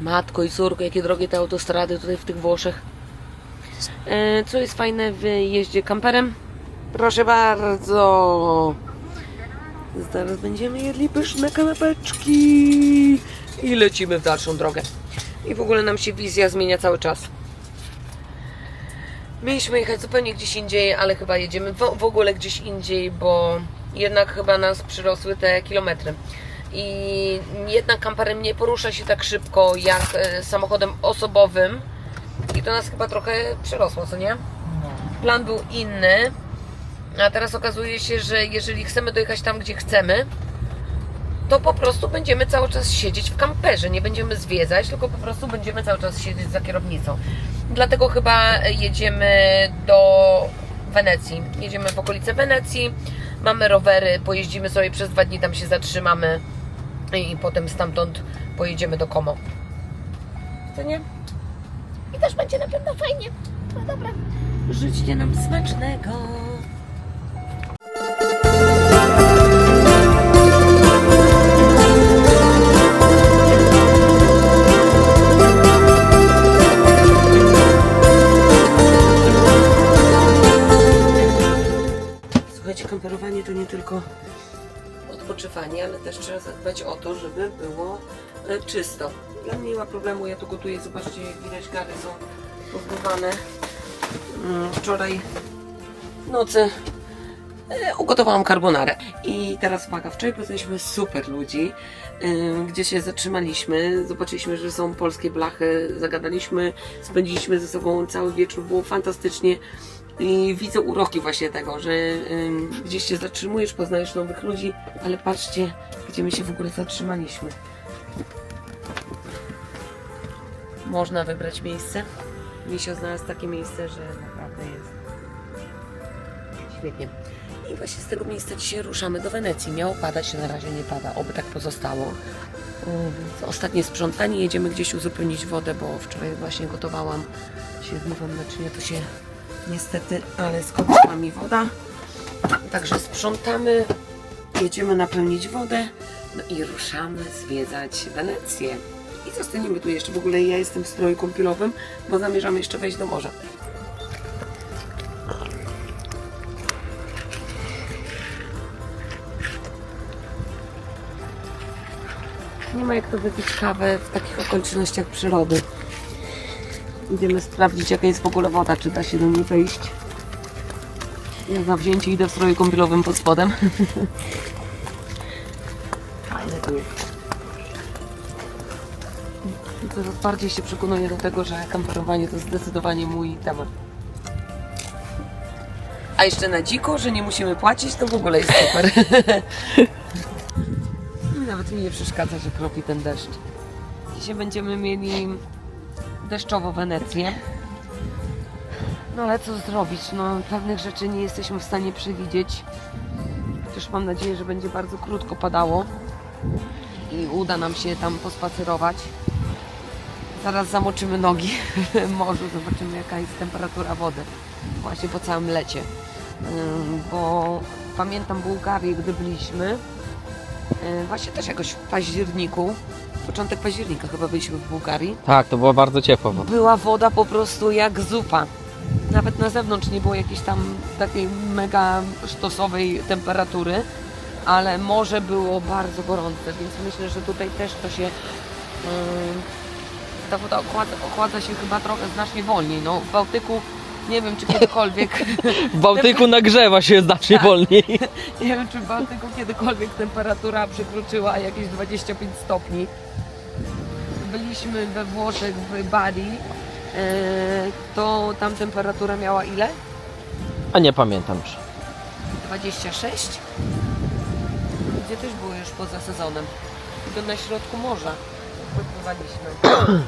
Matko i córko, jakie drogie te autostrady tutaj w tych Włoszech. E, co jest fajne w jeździe kamperem? Proszę bardzo. Zaraz będziemy jedli pyszne kanapeczki i lecimy w dalszą drogę. I w ogóle nam się wizja zmienia cały czas. Mieliśmy jechać zupełnie gdzieś indziej, ale chyba jedziemy w, w ogóle gdzieś indziej, bo jednak chyba nas przyrosły te kilometry. I jednak kamperem nie porusza się tak szybko jak e, samochodem osobowym. I to nas chyba trochę przerosło, co nie? Plan był inny, a teraz okazuje się, że jeżeli chcemy dojechać tam, gdzie chcemy, to po prostu będziemy cały czas siedzieć w kamperze. Nie będziemy zwiedzać, tylko po prostu będziemy cały czas siedzieć za kierownicą. Dlatego chyba jedziemy do Wenecji. Jedziemy w okolice Wenecji, mamy rowery, pojeździmy sobie przez dwa dni, tam się zatrzymamy i potem stamtąd pojedziemy do Como. Co nie? I też będzie na pewno fajnie. No dobra. Życzcie nam smacznego. Słuchajcie, kamperowanie to nie tylko ale też trzeba zadbać o to, żeby było e, czysto. Mnie nie ma problemu, ja tu gotuję, zobaczcie widać gary są pozbywane. Mm, Wczoraj w nocy e, ugotowałam carbonarę. I teraz uwaga, wczoraj poznaliśmy super ludzi, e, gdzie się zatrzymaliśmy, zobaczyliśmy, że są polskie blachy, zagadaliśmy, spędziliśmy ze sobą cały wieczór, było fantastycznie. I widzę uroki właśnie tego, że gdzieś się zatrzymujesz, poznajesz nowych ludzi, ale patrzcie, gdzie my się w ogóle zatrzymaliśmy. Można wybrać miejsce. Misio znalazł takie miejsce, że naprawdę jest świetnie. I właśnie z tego miejsca dzisiaj ruszamy do Wenecji. Miało padać, na razie nie pada, oby tak pozostało. Ym, Ostatnie sprzątanie, jedziemy gdzieś uzupełnić wodę, bo wczoraj właśnie gotowałam się zmywam naczynia, to się niestety, ale skończyła mi woda. Także sprzątamy, jedziemy napełnić wodę, no i ruszamy zwiedzać Wenecję. I zostaniemy tu jeszcze. W ogóle ja jestem w stroju kąpielowym, bo zamierzam jeszcze wejść do morza. Nie ma jak to wypić kawę w takich okolicznościach przyrody. Idziemy sprawdzić, jaka jest w ogóle woda, czy da się do niej wejść. Ja na wzięcie idę w stroju kąpielowym pod spodem. Fajne tu jest. Coraz bardziej się przekonuję do tego, że kamperowanie to zdecydowanie mój temat. A jeszcze na dziko, że nie musimy płacić, to w ogóle jest super. Nawet mi nie przeszkadza, że kropi ten deszcz. Dzisiaj będziemy mieli deszczowo Wenecję. No ale co zrobić? No pewnych rzeczy nie jesteśmy w stanie przewidzieć. Chociaż mam nadzieję, że będzie bardzo krótko padało i uda nam się tam pospacerować. Zaraz zamoczymy nogi w morzu, zobaczymy jaka jest temperatura wody właśnie po całym lecie. Bo pamiętam Bułgarię, gdy byliśmy, właśnie też jakoś w październiku, początek października chyba byliśmy w Bułgarii. Tak, to było bardzo ciepło. bo- Była woda po prostu jak zupa. Nawet na zewnątrz nie było jakiejś tam takiej mega sztosowej temperatury, ale morze było bardzo gorące, więc myślę, że tutaj też to się. Yy, ta woda ochładza, ochładza się chyba trochę znacznie wolniej. No, w Bałtyku nie wiem, czy kiedykolwiek. W Bałtyku nagrzewa się znacznie Tak. wolniej. Nie wiem, czy w Bałtyku kiedykolwiek temperatura przekroczyła jakieś 25 stopni. Byliśmy we Włoszech, w Bari. e, To tam temperatura miała ile? A nie pamiętam już. 26? Gdzie też było już poza sezonem. I to na środku morza wypływaliśmy.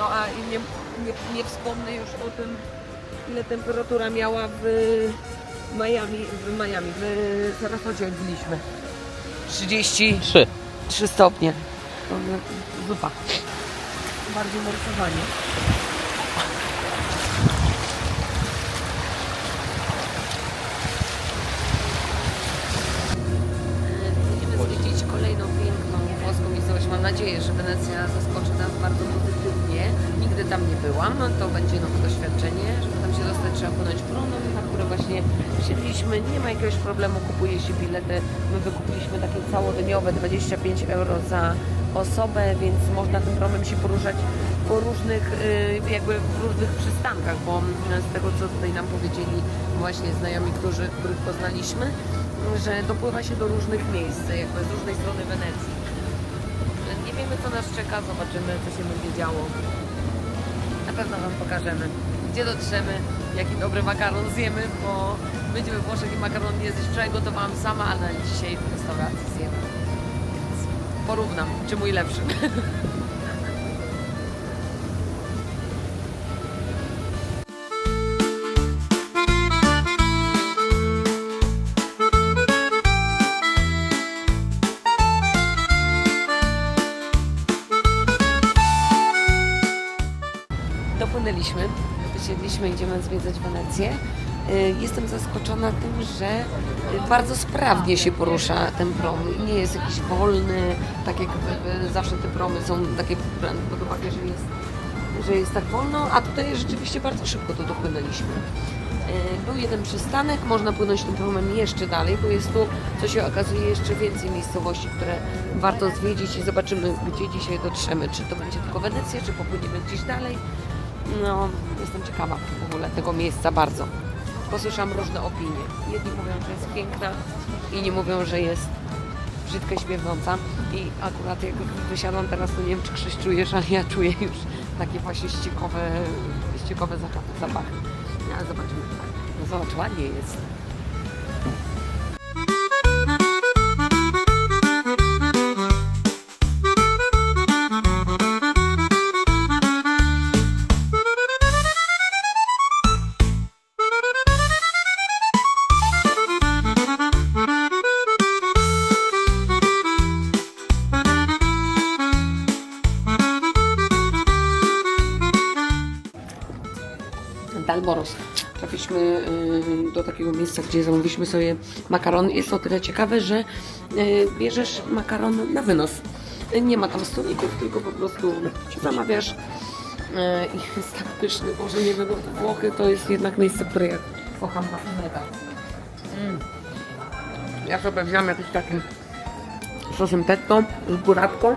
No a i nie, nie, nie wspomnę już o tym, ile temperatura miała w Miami, w Miami, w Sarasocie jak byliśmy. 33 Trzy. stopnie. To Zupa. Bardziej morsowanie. Będziemy zwiedzić kolejną piękną włoską miejscowość mam nadzieję, że Wenecja zaskoczy nas bardzo pozytywnie. Tam nie byłam, to będzie nowe doświadczenie. Żeby tam się dostać, trzeba płynąć pronem, na które właśnie wsiedliśmy. Nie ma jakiegoś problemu, kupuje się bilety. My wykupiliśmy takie całodniowe 25 euro za osobę, więc można tym promem się poruszać po różnych, y, jakby w różnych przystankach, bo z tego co tutaj nam powiedzieli właśnie znajomi, którzy, których poznaliśmy, że dopływa się do różnych miejsc, jakby z różnej strony Wenecji. Nie wiemy co nas czeka, zobaczymy co się będzie działo. Na pewno Wam pokażemy, gdzie dotrzemy, jaki dobry makaron zjemy, bo będziemy w Włoszech i makaron nie. Wczoraj gotowałam sama, ale dzisiaj w restauracji zjemy. Więc porównam, czy mój lepszy. zwiedzać Wenecję. Y, Jestem zaskoczona tym, że bardzo sprawnie się porusza ten prom. Nie jest jakiś wolny, tak jak zawsze te promy są takie pod uwagę, że jest, że jest tak wolno, a tutaj rzeczywiście bardzo szybko to dopłynęliśmy. Y, Był jeden przystanek, można płynąć tym promem jeszcze dalej, bo jest tu, co się okazuje, jeszcze więcej miejscowości, które warto zwiedzić i zobaczymy, gdzie dzisiaj dotrzemy. Czy to będzie tylko Wenecja, czy popłyniemy gdzieś dalej. No, jestem ciekawa w ogóle tego miejsca bardzo. Posłyszałam różne opinie. Jedni mówią, że jest piękna, inni mówią, że jest brzydka, śmierdząca. I akurat jak wysiadłam teraz, to nie wiem, czy Krzyś czujesz, ale ja czuję już takie właśnie ściekowe, ściekowe zapa- zapachy. No, ale zobaczymy. No zobacz, ładnie jest. Dalboros. Trafiliśmy y, do takiego miejsca, gdzie zamówiliśmy sobie makaron. Jest to tyle ciekawe, że y, bierzesz makaron na wynos. Nie ma tam stolików, tylko po prostu zamawiasz y, i jest tak pyszny. Boże, nie bo Włochy to jest jednak miejsce, które ja kocham mega. Mm. Ja sobie wziąłem jakiś taki sosem petto z buratką.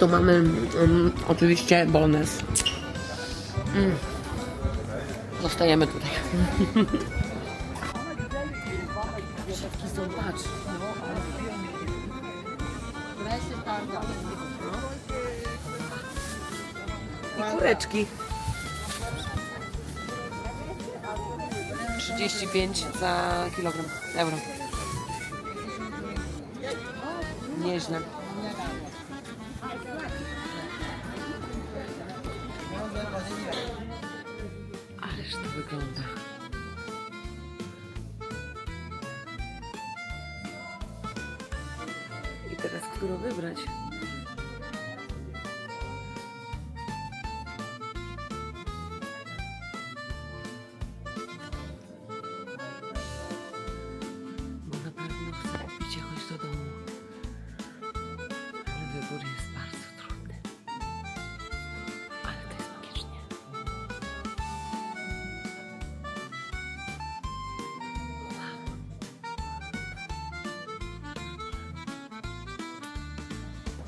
Tu mamy mm, oczywiście bonus. Zostajemy tutaj. Szewki są, patrz. I kureczki. 35 za kilogram euro. Nieźle. Którą wybrać?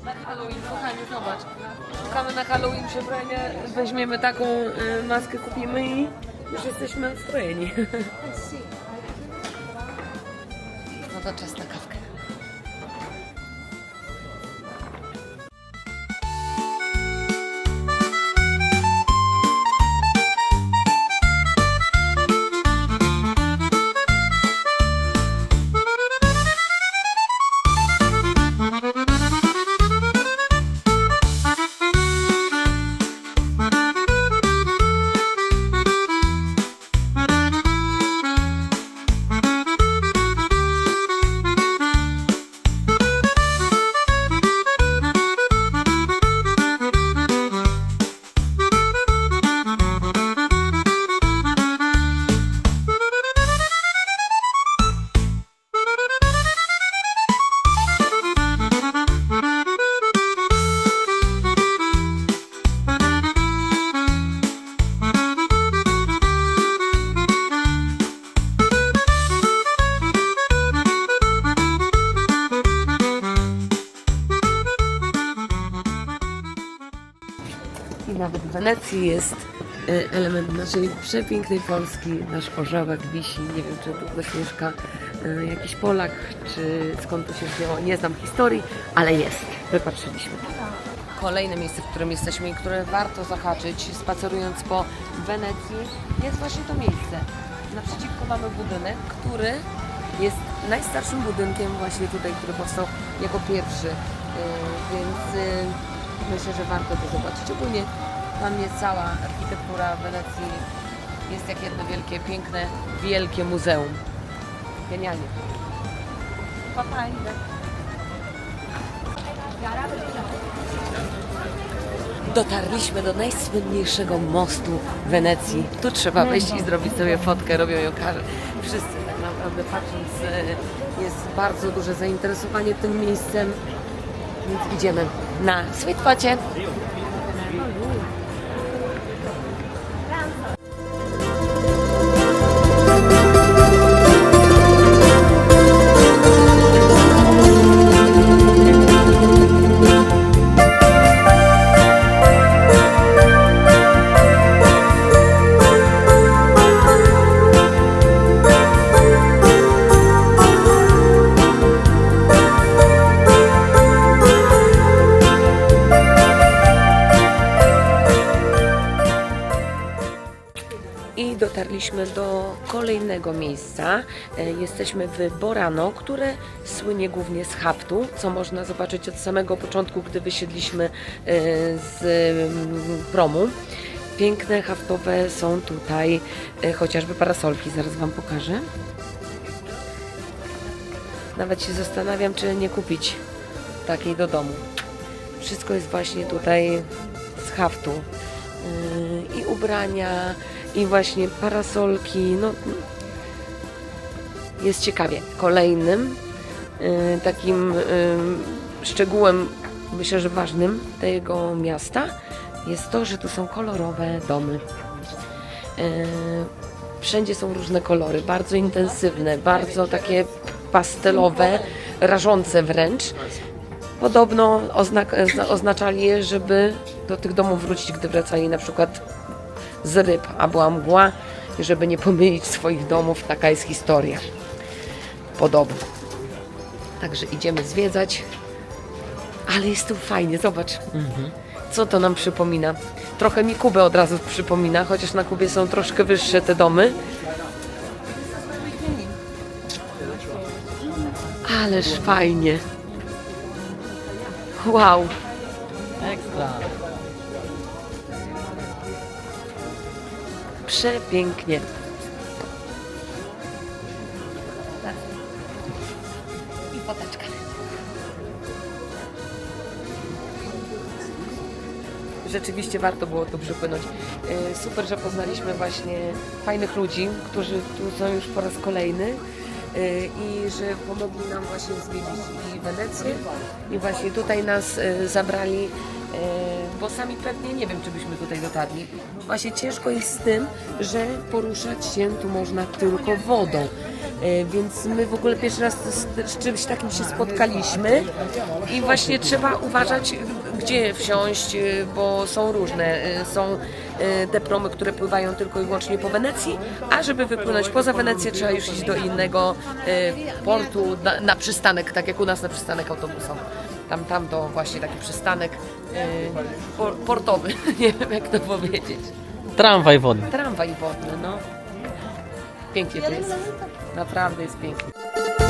Na Halloween, kochani, zobacz. Szukamy na Halloween przebrania, weźmiemy taką y, maskę, kupimy i już jesteśmy nastrojeni. No to czas na kawkę. Jest e, element naszej przepięknej Polski. Nasz orzełek wisi. Nie wiem, czy tu ktoś mieszka, e, jakiś Polak, czy skąd to się wzięło. Nie znam historii, ale jest. Wypatrzyliśmy. Kolejne miejsce, w którym jesteśmy i które warto zahaczyć, spacerując po Wenecji, jest właśnie to miejsce. Naprzeciwko mamy budynek, który jest najstarszym budynkiem właśnie tutaj, który powstał jako pierwszy. Yy, Więc myślę, że warto to zobaczyć. Ogólnie dla mnie cała architektura Wenecji jest jak jedno wielkie, piękne, wielkie muzeum. Genialnie. Papa, idę. Dotarliśmy do najsłynniejszego mostu Wenecji. Tu trzeba wejść i zrobić sobie fotkę, robią ją każdy. Wszyscy tak naprawdę patrząc, e, jest bardzo duże zainteresowanie tym miejscem. Więc idziemy na Sweetpocie. Dotarliśmy do kolejnego miejsca. E, Jesteśmy w Borano, które słynie głównie z haftu, co można zobaczyć od samego początku, gdy wysiedliśmy e, z mm, promu. Piękne haftowe są tutaj e, chociażby parasolki, zaraz Wam pokażę. Nawet się zastanawiam, czy nie kupić takiej do domu. Wszystko jest właśnie tutaj z haftu. I ubrania, i właśnie parasolki. No, jest ciekawie. Kolejnym yy, takim yy, szczegółem, myślę, że ważnym tego miasta jest to, że tu są kolorowe domy. Yy, Wszędzie są różne kolory, bardzo intensywne, bardzo takie pastelowe, rażące wręcz. Podobno oznaczali je, żeby do tych domów wrócić, gdy wracali na przykład z ryb, a była mgła, i żeby nie pomylić swoich domów. Taka jest historia. Podobno. Także idziemy zwiedzać. Ale jest tu fajnie, zobacz. Co to nam przypomina? Trochę mi Kubę od razu przypomina, chociaż na Kubie są troszkę wyższe te domy. Ależ fajnie. Wow. Ekstra. Przepięknie. I foteczka. Rzeczywiście warto było tu przypłynąć. E, Super, że poznaliśmy właśnie fajnych ludzi, którzy tu są już po raz kolejny e, i że pomogli nam właśnie zwiedzić i Wenecję i właśnie tutaj nas e, zabrali, bo sami pewnie nie wiem, czy byśmy tutaj dotarli. Właśnie ciężko jest z tym, że poruszać się tu można tylko wodą. E, Więc my w ogóle pierwszy raz z, z czymś takim się spotkaliśmy i właśnie trzeba uważać, gdzie wsiąść, e, bo są różne. E, Są te promy, które pływają tylko i wyłącznie po Wenecji, a żeby wypłynąć poza Wenecję trzeba już iść do innego portu na, na przystanek, tak jak u nas na przystanek autobusowy. Tam, tam to właśnie taki przystanek e, por, portowy, nie wiem jak to powiedzieć. Tramwaj wodny. Tramwaj wodny, no. Pięknie to jest. Naprawdę jest pięknie.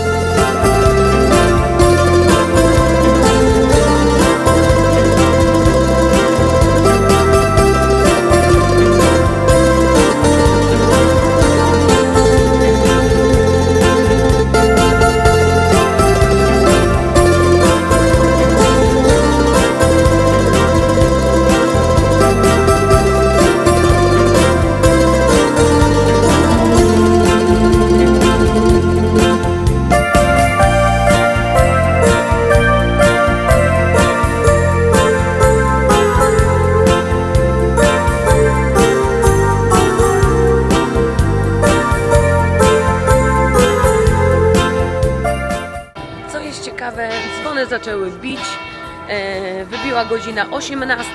E, wybiła godzina 18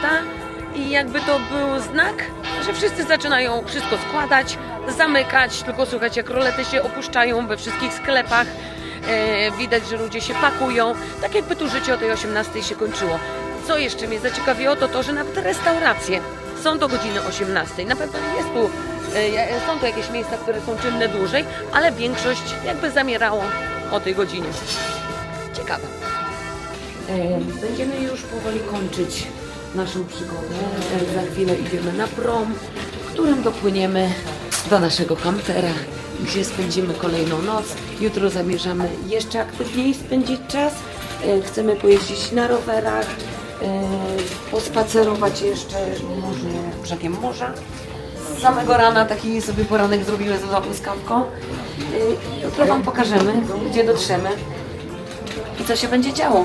i jakby to był znak, że wszyscy zaczynają wszystko składać, zamykać, tylko słychać jak rolety się opuszczają we wszystkich sklepach. E, widać, że ludzie się pakują, tak jakby tu życie o tej 18 się kończyło. Co jeszcze mnie zaciekawiło, to to, że nawet restauracje są do godziny 18. Na pewno jest tu, e, są tu jakieś miejsca, które są czynne dłużej, ale większość jakby zamierało o tej godzinie. Ciekawe. Będziemy już powoli kończyć naszą przygodę. Za chwilę idziemy na prom, którym dopłyniemy do naszego kampera, gdzie spędzimy kolejną noc. Jutro zamierzamy jeszcze aktywniej spędzić czas. Chcemy pojeździć na rowerach, pospacerować jeszcze może brzegiem morza. Z samego rana taki sobie poranek zrobimy z domu z Jutro Wam pokażemy, gdzie dotrzemy i co się będzie działo.